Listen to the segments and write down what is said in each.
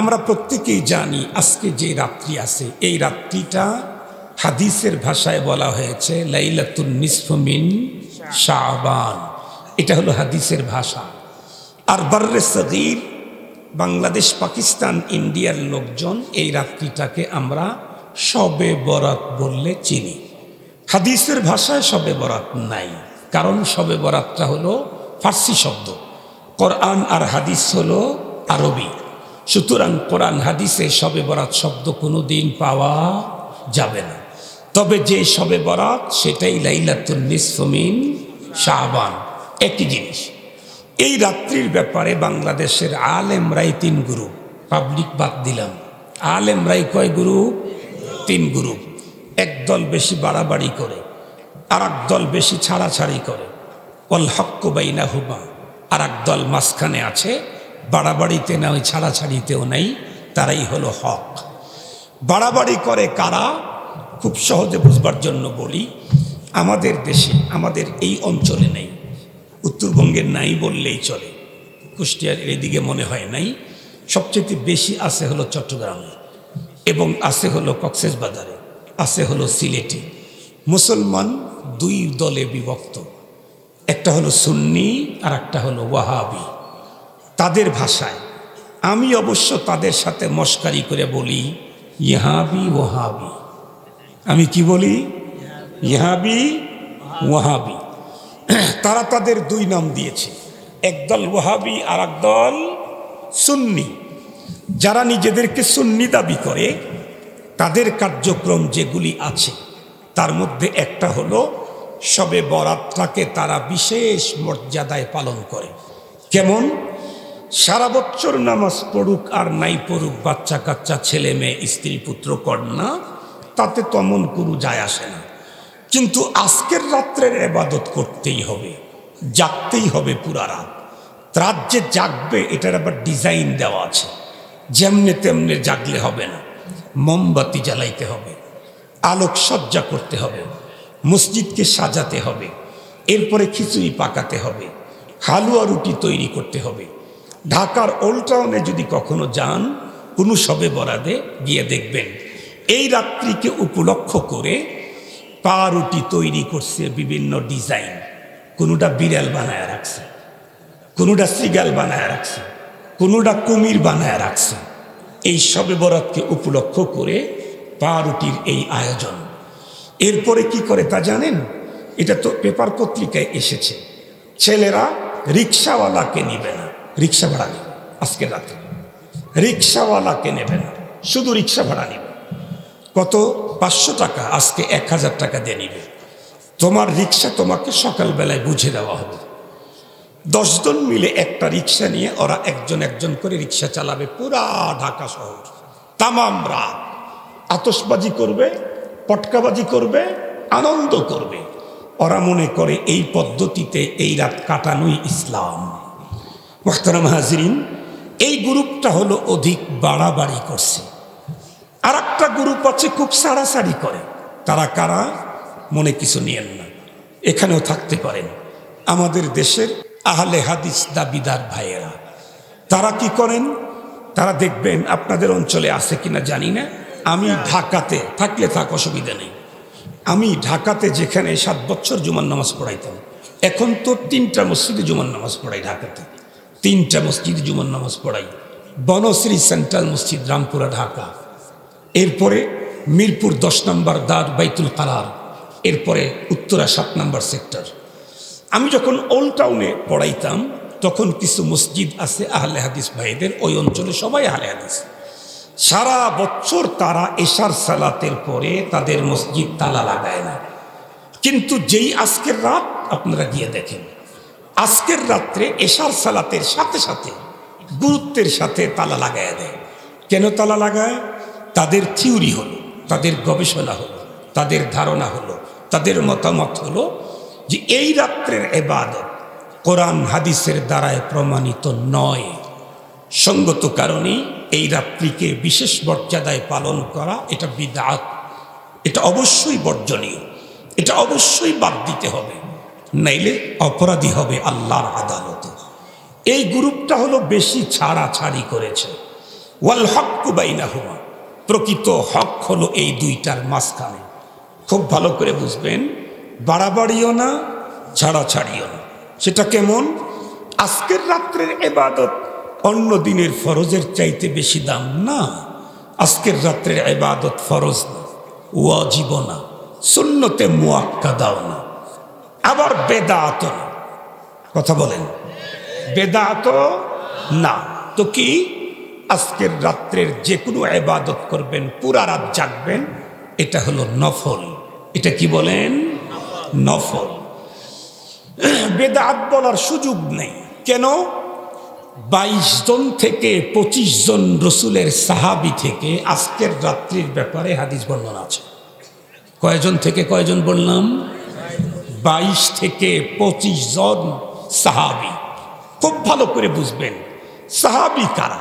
আমরা প্রত্যেকেই জানি আজকে যে রাত্রি আছে, এই রাত্রিটা হাদিসের ভাষায় বলা হয়েছে, লাইলাতুন নিসফমিন শাহবান এটা হলো হাদিসের ভাষা। আর বার্রে সগির, বাংলাদেশ, পাকিস্তান, ইন্ডিয়ার লোকজন এই রাত্রিটাকে আমরা শবে বরাত বললে চিনি। হাদিসের ভাষায় শবে বরাত নাই, কারণ শবে বরাতটা হলো ফার্সি শব্দ। কোরআন আর হাদিস হলো আরবি। সুতরাং কোরআন হাদিসে শবে বরাত শব্দ কোনো দিন পাওয়া যাবে না। তবে যে শবে বরাত, সেটাই লাইলাতুল নিসফমিন শাহবান একই জিনিস, এই রাত্রির ব্যাপারে বাংলাদেশের আলেমরাই তিন গ্রুপ, পাবলিক বাদ দিলাম। আলেমরাই কয় গ্রুপ? তিন গ্রুপ। একদল বেশি বাড়াবাড়ি করে আর দল বেশি ছাড়াছাড়ি করে। অল হক্ক বাইনা হুমা আর দল মাঝখানে আছে বাড়াবাড়িতে না ওই ছাড়াছাড়িতেও নেই, তারাই হলো হক। বাড়াবাড়ি করে কারা? খুব সহজে বুঝবার জন্য বলি, আমাদের দেশে, আমাদের এই অঞ্চলে নেই উত্তরবঙ্গের নাই বললেই চলে। কুষ্টিয়ার এদিকে মনে হয় নাই, সবচেয়ে বেশি আছে হলো চট্টগ্রামে এবং আছে হলো কক্সেস বাজারে আছে হলো সিলেটে। মুসলমান দুই দলে বিভক্ত, একটা হলো সুন্নি আর একটা হলো ওয়াহাবি। তাদের ভাষায়। আমি অবশ্য তাদের সাথে মস্কারি করে বলি, ইহাবি ওহাবি আমি কি বলি? ইহাবি ওয়াহাবি। তারা তাদের দুই নাম দিয়েছে, একদল ওয়াহাবি আর একদল সুন্নি। যারা নিজেদেরকে সুন্নি দাবি করে, তাদের কার্যক্রম যেগুলি আছে, তার মধ্যে একটা হলো, সবে বরাতটাকে তারা বিশেষ মর্যাদায় পালন করে। কেমন? সারা বছর নামাজ পড়ুক আর নাই পড়ুক, বাচ্চা কাচ্চা, ছেলে মেয়ে, স্ত্রী, পুত্র, কন্যা, তাতে তেমন কোনো যায় আসে না। কিন্তু আজকের রাত্রের এবাদত করতেই হবে, জাগতেই হবে পুরা রাত। রাত যে জাগবে, এটার আবার ডিজাইন দেওয়া আছে। যেমনে তেমনে জাগলে হবে না, মোমবাতি জ্বালাইতে হবে, আলোকসজ্জা করতে হবে, মসজিদকে সাজাতে হবে, এরপরে খিচুড়ি পাকাতে হবে, হালুয়া রুটি তৈরি করতে হবে ঢাকার ওল্ড টাউনে যদি কখনো যান কোনো সবে বরাদে গিয়ে দেখবেন। এই রাত্রিকে উপলক্ষ করে পা রুটি তৈরি করছে বিভিন্ন ডিজাইন। কোনোটা বিড়াল বানায় রাখছে, কোনোটা সিগাল বানায় রাখছে, কোনোটা কুমির বানায় রাখছে। এই সবে বরাতকে উপলক্ষ করে পা রুটির এই আয়োজন। এরপরে কি করে তা জানেন? এটা তো পেপার পত্রিকায় এসেছে। ছেলেরা রিক্সাওয়ালাকে নিবে না। রিক্সা ভাড়া নেবে আজকে রাতে। রিক্সাওয়ালাকে নেবে না? শুধু রিক্সা ভাড়া নেবে। কত? পাঁচশো টাকা আজকে এক হাজার টাকা দিয়ে নিবে। তোমার রিক্সা তোমাকে সকালবেলায় বুঝে দেওয়া হবে। দশজন মিলে একটা রিক্সা নিয়ে ওরা একজন একজন করে রিক্সা চালাবে পুরা ঢাকা শহর। তামাম রাত। আতসবাজি করবে, পটকাবাজি করবে, আনন্দ করবে। ওরা মনে করে এই পদ্ধতিতে এই রাত কাটানোই ইসলাম। মোখতারাম হাজরিন, এই গ্রুপটা হলো অধিক বাড়াবাড়ি করছে। আর একটা গ্রুপ আছে খুব সাড়াসাড়ি করে। তারা কারা? মনে কিছু নিয়েন না। এখানেও থাকতে পারেন। আমাদের দেশের আহলে হাদিস দাবিদার ভাইয়েরা, তারা কি করেন? তারা দেখবেন আপনাদের অঞ্চলে আছে কিনা জানি না। আমি ঢাকাতে থাকলে থাক, অসুবিধা নেই। আমি ঢাকাতে যেখানে সাত বছর জুমান নামাজ পড়াইতাম, এখন তো তিনটা মসজিদে জুমান নামাজ পড়াই ঢাকাতে। তিনটা মসজিদ জুমার নামাজ পড়াই। বনশ্রী সেন্ট্রাল মসজিদ, রামপুরা, ঢাকা। এরপরে মিরপুর দশ নম্বর দার বাইতুল কালার। এরপরে উত্তরা সাত নম্বর সেক্টর। আমি যখন ওল্ড টাউনে পড়াইতাম, তখন কিছু মসজিদ আছে আহলে হাদিস ভাইদের, ওই অঞ্চলে সবাই আহলে হাদিস। সারা বছর তারা এশার সালাতের পরে তাদের মসজিদ তালা লাগায় না। কিন্তু যেই আজকের রাত আপনারা গিয়ে দেখেন আজকের রাত্রে এশার সালাতের সাথে সাথে গুরুত্বের সাথে তালা লাগায় দেয়। কেন তালা লাগায়? তাদের থিওরি হলো, তাদের গবেষণা হলো, তাদের ধারণা হলো, তাদের মতামত হলো যে এই রাত্রের এবাদত কোরআন হাদিসের দ্বারায় প্রমাণিত নয়। সঙ্গত কারণেই এই রাত্রিকে বিশেষ মর্যাদায় পালন করা এটা বিদাত। এটা অবশ্যই বর্জনীয়। এটা অবশ্যই বাদ দিতে হবে। নাইলে অপরাধী হবে আল্লাহর আদালতে। এই গ্রুপটা হলো বেশি ছাড়াছাড়ি করেছে। ওয়াল হক কুবাইনা হুমা প্রকৃত হক হলো এই দুইটার মাঝখানে। খুব ভালো করে বুঝবেন, বাড়াবাড়িও না, ছাড়াছাড়িও না। সেটা কেমন? আজকের রাত্রের এবাদত অন্য দিনের ফরজের চাইতে বেশি দাম না। আজকের রাত্রের এবাদত ফরজ না ওয়াজিব না, সুন্নতে মুয়াক্কা দাও না। আবার বেদাত। কথা বলেন। বেদাত না। তো কি? আজকের রাত্রের যে কোনো এবাদত করবেন, পুরা রাত জাগবেন, এটা হলো নফল। এটা কি বলেন? নফল। বেদাত বলার সুযোগ নেই। কেন? বাইশ জন থেকে পঁচিশ জন রসুলের সাহাবি থেকে আজকের রাত্রির ব্যাপারে হাদিস বর্ণনা আছে। কয়জন থেকে কয়জন বললাম? বাইশ থেকে পঁচিশ জন সাহাবি। খুব ভালো করে বুঝবেন, সাহাবি কারা?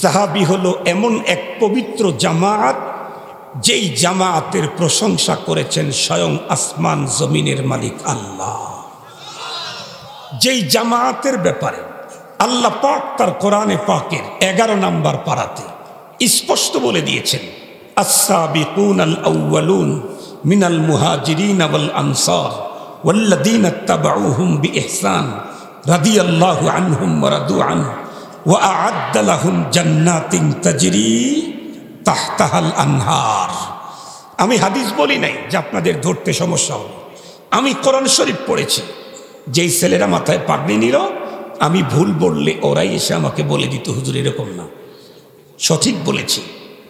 সাহাবি হলো এমন এক পবিত্র জামাত, যেই জামাতের প্রশংসা করেছেন স্বয়ং আসমান জমিনের মালিক আল্লাহ। যেই জামাতের ব্যাপারে আল্লাহ পাক তার কোরআনে পাকের এগারো নাম্বার পাড়াতে স্পষ্ট বলে দিয়েছেন আসাবি আল আউ্বালুন الأولون من المهاجرين والأنصار والذين اتبعوهم بإحسان رضي الله عنهم ورضوا عنه وأعد لهم جنات تجري تحتها الأنهار আমি হাদিস বলি নাই যে আপনাদের ধরতে সমস্যা হবে আমি কোরআন শরীফ পড়েছি যেই ছেলেরা মাথায় পাগড়ি নিল আমি ভুল বললে ওরাই এসে আমাকে বলে দিত হুজুর এরকম না সঠিক বলেছি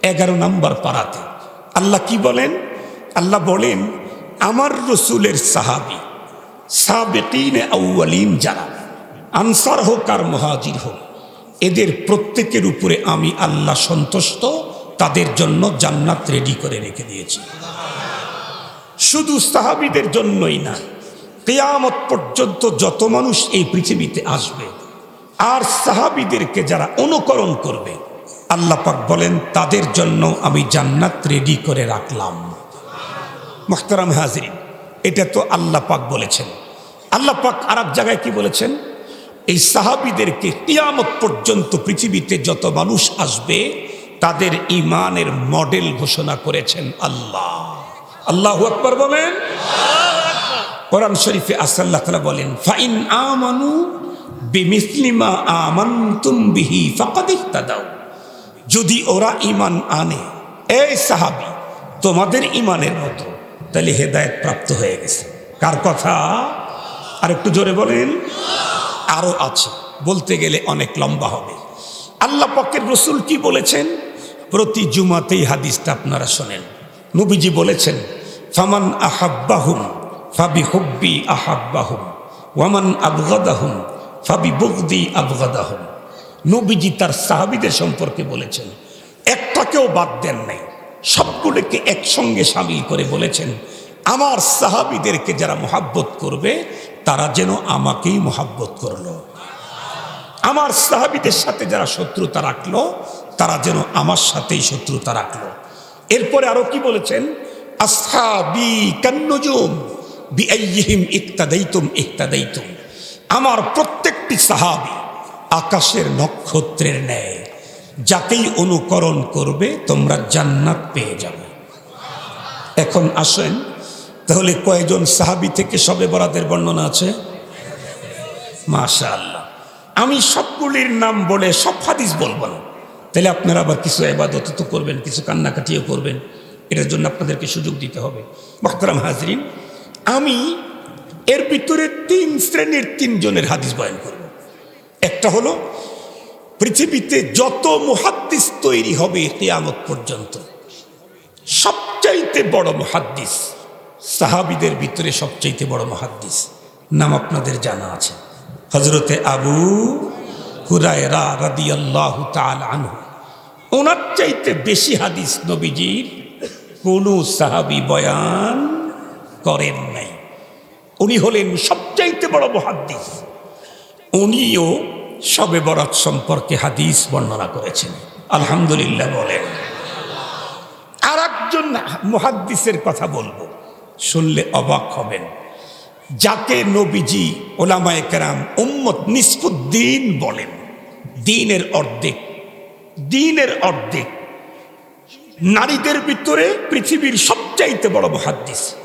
এগারো নাম্বার পাড়াতে আল্লাহ কি বলেন আল্লাহ বলেন, আমার রসুলের সাহাবি, সাবেকিন আউ্বালিন যারা, আনসার হোক আর মহাজির হোক, এদের প্রত্যেকের উপরে আমি আল্লাহ সন্তুষ্ট, তাদের জন্য জান্নাত রেডি করে রেখে দিয়েছি। শুধু সাহাবিদের জন্যই না, কেয়ামত পর্যন্ত যত মানুষ এই পৃথিবীতে আসবে, আর সাহাবিদেরকে যারা অনুকরণ করবে, আল্লাহ পাক বলেন, তাদের জন্য আমি জান্নাত রেডি করে রাখলাম। মোখতারাম হাজরিন এটা তো আল্লাহ পাক বলেছেন। আল্লাহ পাক আর এক জায়গায় কি বলেছেন? এই সাহাবিদেরকে কিয়ামত পর্যন্ত পৃথিবীতে যত মানুষ আসবে তাদের ইমানের মডেল ঘোষণা করেছেন আল্লাহ। আল্লাহ আকবর বলেন? কোরআন শরীফে আসাল্লাহ তালা বলেন ফাইন আমানু বিমিসলিমা আমান্তুম বিহি ফাকাদ ইহতাদাউ। যদি ওরা ইমান আনে এই সাহাবি তোমাদের ইমানের মতো তাহলে হেদায়েত প্রাপ্ত হয়ে গেছে। কার কথা? আর একটু জোরে বলেন। আরও আছে। বলতে গেলে অনেক লম্বা হবে। আল্লাহ পাকের রসুল কি বলেছেন? প্রতি জুমাতেই হাদিসটা আপনারা শোনেন। নবীজি বলেছেন, ফামান আহাব্বাহুম ফাবি হব্বি আহাব্বাহুম, ওয়ামান আবগাদাহুম ফাবি বুগদি আবগাদাহুম। নবীজি তার সাহাবিদের সম্পর্কে বলেছেন, একটাকেও বাদ দেন নাই। সবগুলোকে একসঙ্গে সামিল করে বলেছেন, আমার সাহাবিদেরকে যারা মোহাব্বত করবে, তারা যেন আমাকেই মোহাব্বত করল। আমার সাহাবিদের সাথে যারা শত্রুতা রাখল, তারা যেন আমার সাথেই শত্রুতা রাখল। এরপরে আরও কি বলেছেন? কান্নজুম আমার প্রত্যেকটি সাহাবি আকাশের নক্ষত্রের ন্যায়। যাকেই অনুকরণ করবে, তোমরা জান্নাত পেয়ে যাবে। এখন আসেন, তাহলে কয়জন সাহাবি থেকে সবে বরাদের বর্ণনা আছে? মাশা আল্লাহ আমি সবগুলির নাম বলে সব হাদিস বলব না। তাহলে আপনারা আবার কিছু এবাদত তো করবেন, কিছু কান্নাকাটিও করবেন। এটার জন্য আপনাদেরকে সুযোগ দিতে হবে। মহতারাম হাজরিন, আমি এর ভিতরে তিন শ্রেণির তিনজনের হাদিস বয়ন করব। একটা হলো পৃথিবীতে যত মুহাদ্দিস তৈরি হবে কেয়ামত পর্যন্ত, সবচাইতে বড় মহাদ্দিস সাহাবিদের ভিতরে সবচাইতে বড় মহাদ্দিস। নাম আপনাদের জানা আছে। হজরতে আবু হুরায়রা রাদি আল্লাহ আনহু। ওনার চাইতে বেশি হাদিস নবীজির কোনো সাহাবি বয়ান করেন নাই। উনি হলেন সবচাইতে বড় মহাদ্দিস। উনিও সবে বরাত সম্পর্কে হাদিস বর্ণনা করেছেন। আলহামদুলিল্লাহ বলেন। আর একজন মহাদ্দিসের কথা বলব, শুনলে অবাক হবেন। যাকে নবীজি ওলামায় কেরাম উম্মত নিসফুদ্দিন বলেন, দিনের অর্ধেক দিনের অর্ধেক। নারীদের ভিতরে পৃথিবীর সবচাইতে বড় মহাদ্দিস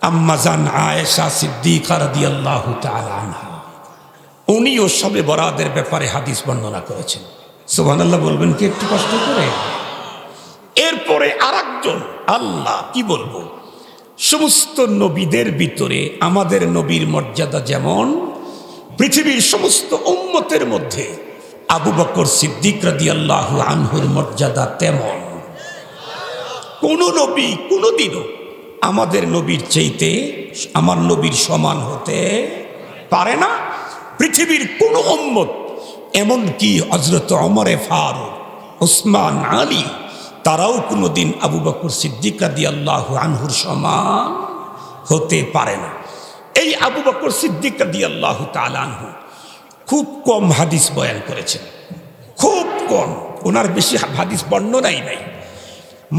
আম্মাজান আয়েশা সিদ্দিকা রাদিয়াল্লাহু তাআলা আনহা। উনিও সবে বরাদের ব্যাপারে হাদিস বর্ণনা করেছেন। সুবহানাল্লাহ বলবেন কি একটু কষ্ট করে? এরপরে আরেকজন, আল্লাহ, কি বলব? সমস্ত নবীদের ভিতরে আমাদের নবীর মর্যাদা যেমন, পৃথিবীর সমস্ত উম্মতের মধ্যে আবু বকর সিদ্দিক আল্লাহ আনহুর মর্যাদা তেমন। কোন নবী কোনোদিনও আমাদের নবীর চাইতে, আমার নবীর সমান হতে পারে না। পৃথিবীর কোন উম্মত, এমনকি হজরত অমরে ফারুক, ওসমান আলী, তারাও কোনোদিন আবু বকর সিদ্দিকা রাদি আল্লাহ আনহুর সমান হতে পারে না। এই আবু বকর সিদ্দিকা রাদি আল্লাহ আনহু খুব কম হাদিস বয়ান করেছেন। খুব কম, ওনার বেশি হাদিস বর্ণনাই নাই।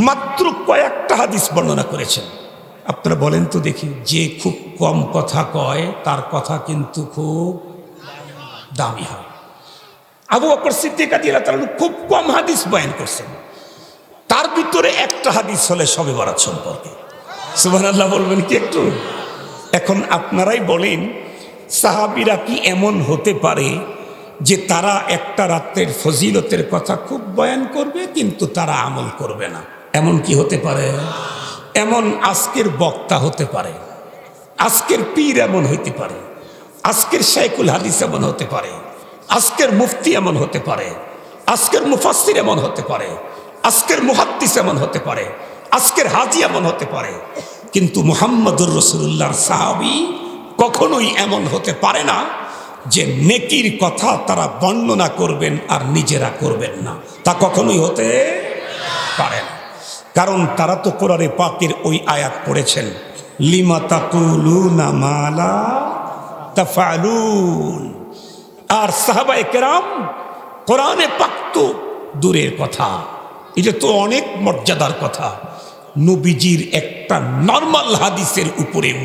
মাত্র কয়েকটা হাদিস বর্ণনা করেছেন। আপনারা বলেন তো দেখি, যে খুব কম কথা কয়, তার কথা কিন্তু খুব দামি হয়। আবু বকর সিদ্দিক তাআলা খুব কম হাদিস বয়ান করছেন। তার ভিতরে একটা হাদিস হলে সবে বরাত সম্পর্কে। সুবহানাল্লাহ বলবেন কি একটু? এখন আপনারাই বলেন, সাহাবিরা কি এমন হতে পারে যে তারা একটা রাত্রের ফজিলতের কথা খুব বয়ান করবে, কিন্তু তারা আমল করবে না? এমন কি হতে পারে? এমন আজকের বক্তা হতে পারে। আজকের পীর এমন হইতে পারে। আজকের শাইকুল হাদিস এমন হতে পারে, আজকের মুফতি এমন হতে পারে, আজকের মুফাসির এমন হতে পারে, আজকের মুহাদ্দিস এমন হতে পারে, আজকের হাজি এমন হতে পারে। কিন্তু মুহাম্মদুর রসুল্লাহর সাহাবি কখনোই এমন হতে পারে না যে নেকির কথা তারা বর্ণনা করবেন আর নিজেরা করবেন না। তা কখনোই হতে পারে না। কারণ তারা তো কোরআনে পাকের ওই আয়াত পড়েছেন, লিমা তাকুলুনা মালা আর সাহাবায়ে কেরাম কোরআনে পাক্ত দূরের কথা। এটা তো অনেক মর্যাদার কথা। নবীজির একটা নর্মাল হাদিসের উপরেও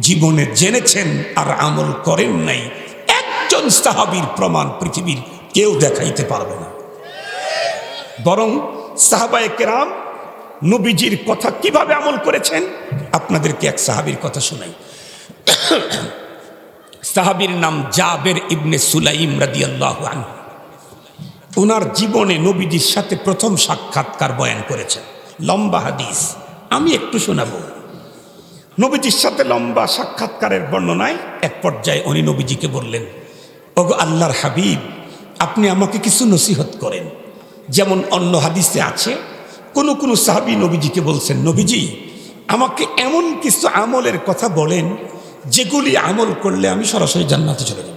জীবনে জেনেছেন আর আমল করেন নাই। একজন সাহাবীর প্রমাণ পৃথিবীর কেউ দেখাইতে পারবে না। বরং সাহাবায়ে কেরাম নবীজির কথা কীভাবে আমল করেছেন, আপনাদেরকে এক সাহাবীর কথা শোনাই। সাহাবীর নাম জাবের ইবনে সুলাইম রাদিয়াল্লাহু আনহু। ওনার জীবনে নবীজির সাথে প্রথম সাক্ষাৎকার বয়ান করেছেন। লম্বা হাদিস, আমি একটু শোনাবো। নবীজির সাথে লম্বা সাক্ষাৎকারের বর্ণনায় এক পর্যায়ে উনি নবীজিকে বললেন, ওগো আল্লাহর হাবিব, আপনি আমাকে কিছু নসিহত করেন। যেমন অন্য হাদিসে আছে, কোনো কোনো সাহাবি নবীজিকে বলছেন, নবীজি, আমাকে এমন কিছু আমলের কথা বলেন যেগুলি আমল করলে আমি সরাসরি জান্নাতে চলে যাব।